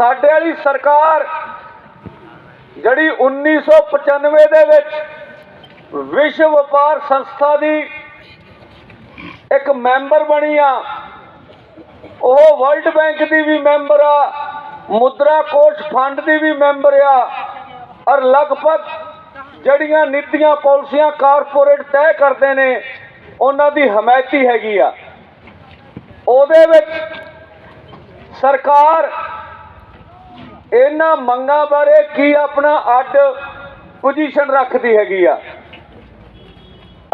ਸਾਡੇ ਵਾਲੀ ਸਰਕਾਰ ਜਿਹੜੀ 1995 ਦੇ ਵਿੱਚ ਵਿਸ਼ਵ ਵਪਾਰ ਸੰਸਥਾ ਦੀ ਇੱਕ ਮੈਂਬਰ ਬਣੀ ਆ, ਉਹ ਵਰਲਡ ਬੈਂਕ ਦੀ ਵੀ ਮੈਂਬਰ ਆ, ਮੁਦਰਾ ਕੋਸ਼ ਫੰਡ ਦੀ ਵੀ ਮੈਂਬਰ ਆ, ਔਰ ਲਗਭਗ ਜਿਹੜੀਆਂ ਨੀਤੀਆਂ ਪਾਲਿਸੀਆਂ ਕਾਰਪੋਰੇਟ ਤੈਅ ਕਰਦੇ ਨੇ, ਉਹਨਾਂ ਦੀ ਹਮਾਇਤੀ ਹੈਗੀ ਆ। ਉਹਦੇ ਵਿੱਚ ਸਰਕਾਰ ਇਹਨਾਂ ਮੰਗਾਂ ਬਾਰੇ ਕੀ ਆਪਣਾ ਅੱਡ ਪੋਜੀਸ਼ਨ ਰੱਖਦੀ ਹੈਗੀ ਆ?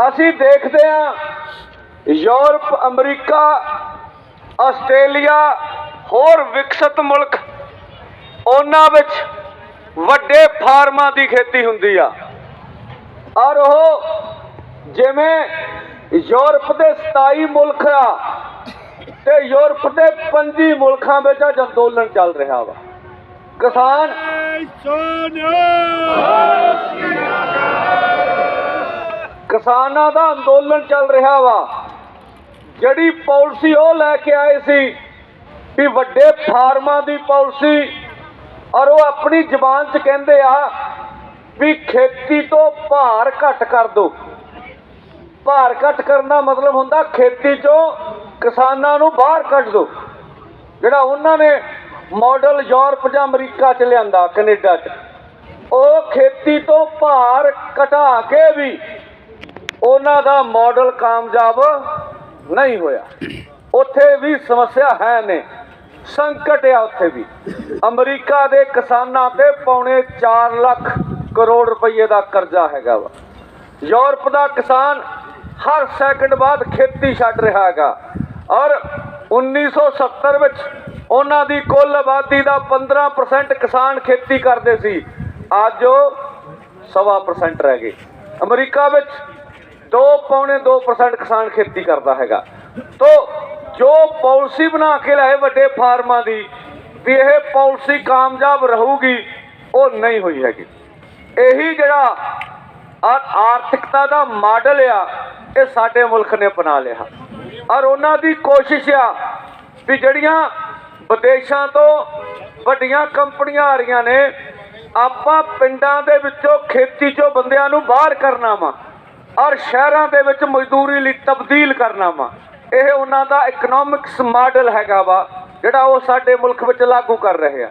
ਅਸੀਂ ਦੇਖਦੇ ਆ ਯੂਰਪ, ਅਮਰੀਕਾ, ਆਸਟ੍ਰੇਲੀਆ, ਹੋਰ ਵਿਕਸਿਤ ਮੁਲਕ, ਉਹਨਾਂ ਵਿੱਚ ਵੱਡੇ ਫਾਰਮਾਂ ਦੀ ਖੇਤੀ ਹੁੰਦੀ ਆ। ਔਰ ਉਹ ਜਿਵੇਂ ਯੂਰਪ ਦੇ 27 ਮੁਲਕ ਆ ਤੇ ਯੂਰਪ ਦੇ 25 ਮੁਲਕਾਂ ਵਿੱਚ ਅੱਜ ਅੰਦੋਲਨ ਚੱਲ ਰਿਹਾ ਵਾ। ਕਿਸਾਨ। ਕਿਸਾਨਾਂ ਦਾ ਅੰਦੋਲਨ ਚੱਲ ਰਿਹਾ ਵਾ। ਜਿਹੜੀ ਪਾਲਿਸੀ ਉਹ ਲੈ ਕੇ ਆਏ ਸੀ ਵੀ ਵੱਡੇ ਫਾਰਮਾਂ ਦੀ ਪਾਲਿਸੀ ਔਰ ਉਹ ਆਪਣੀ ਜ਼ਬਾਨ 'ਚ ਕਹਿੰਦੇ ਆ ਵੀ ਖੇਤੀ ਤੋਂ ਭਾਰ ਘੱਟ ਕਰ ਦੋ। ਭਾਰ ਘੱਟ ਕਰਨ ਦਾ ਮਤਲਬ ਹੁੰਦਾ ਖੇਤੀ 'ਚੋਂ ਕਿਸਾਨਾਂ ਨੂੰ ਬਾਹਰ ਕੱਢ ਦੋ। ਜਿਹੜਾ ਉਹਨਾਂ ਨੇ ਮਾਡਲ ਯੂਰਪ ਜਾਂ ਅਮਰੀਕਾ 'ਚ ਲਿਆਂਦਾ, ਕੈਨੇਡਾ 'ਚ। ਉਹ ਖੇਤੀ ਤੋਂ ਭਾਰ ਘਟਾ ਕੇ ਵੀ ਉਹਨਾਂ ਦਾ ਮਾਡਲ ਕਾਮਯਾਬ ਨਹੀਂ ਹੋਇਆ। ਉੱਥੇ ਵੀ ਸਮੱਸਿਆ ਹੈ ਨੇ ਸੰਕਟ ਆ ਉੱਥੇ ਵੀ। ਅਮਰੀਕਾ ਦੇ ਕਿਸਾਨਾਂ ਤੇ ਪੌਣੇ 4 ਲੱਖ ਕਰੋੜ ਰੁਪਏ ਦਾ ਕਰਜ਼ਾ ਹੈਗਾ ਵਾ। ਯੂਰਪ ਦਾ ਕਿਸਾਨ ਹਰ ਸੈਕਿੰਡ ਬਾਅਦ ਖੇਤੀ ਛੱਡ ਰਿਹਾ ਹੈਗਾ। ਔਰ 1970 ਵਿੱਚ ਉਹਨਾਂ ਦੀ ਕੁੱਲ ਆਬਾਦੀ ਦਾ 15% ਕਿਸਾਨ ਖੇਤੀ ਕਰਦੇ ਸੀ। ਅੱਜ ਉਹ ਸਵਾ percent ਰਹਿ ਗਏ। ਅਮਰੀਕਾ ਵਿੱਚ 2 ਪੌਣੇ 2% ਕਿਸਾਨ ਖੇਤੀ ਕਰਦਾ ਹੈਗਾ। ਤੋ ਜੋ ਪਾਲਿਸੀ ਬਣਾ ਕੇ ਲਾਏ ਵੱਡੇ ਫਾਰਮਾਂ ਦੀ, ਵੀ ਇਹ ਪਾਲਿਸੀ ਕਾਮਯਾਬ ਰਹੂਗੀ, ਉਹ ਨਹੀਂ ਹੋਈ ਹੈਗੀ। ਇਹੀ ਜਿਹੜਾ ਆ- ਆਰਥਿਕਤਾ ਦਾ ਮਾਡਲ ਆ, ਇਹ ਸਾਡੇ ਮੁਲਕ ਨੇ ਬਣਾ ਲਿਆ। ਔਰ ਉਹਨਾਂ ਦੀ ਕੋਸ਼ਿਸ਼ ਆ ਵੀ ਜਿਹੜੀਆਂ ਵਿਦੇਸ਼ਾਂ ਤੋਂ ਵੱਡੀਆਂ ਕੰਪਨੀਆਂ ਆ ਰਹੀਆਂ ਨੇ, ਆਪਾਂ ਪਿੰਡਾਂ ਦੇ ਵਿੱਚੋਂ ਖੇਤੀ ਚੋਂ ਬੰਦਿਆਂ ਨੂੰ ਬਾਹਰ ਕਰਨਾ ਵਾ, ਔਰ ਸ਼ਹਿਰਾਂ ਦੇ ਵਿੱਚ ਮਜ਼ਦੂਰੀ ਲਈ ਤਬਦੀਲ ਕਰਨਾ ਵਾ। ਇਹ ਉਹਨਾਂ ਦਾ ਇਕਨੋਮਿਕਸ ਮਾਡਲ ਹੈਗਾ ਵਾ, ਜਿਹੜਾ ਉਹ ਸਾਡੇ ਮੁਲਕ ਵਿੱਚ ਲਾਗੂ ਕਰ ਰਹੇ ਆ।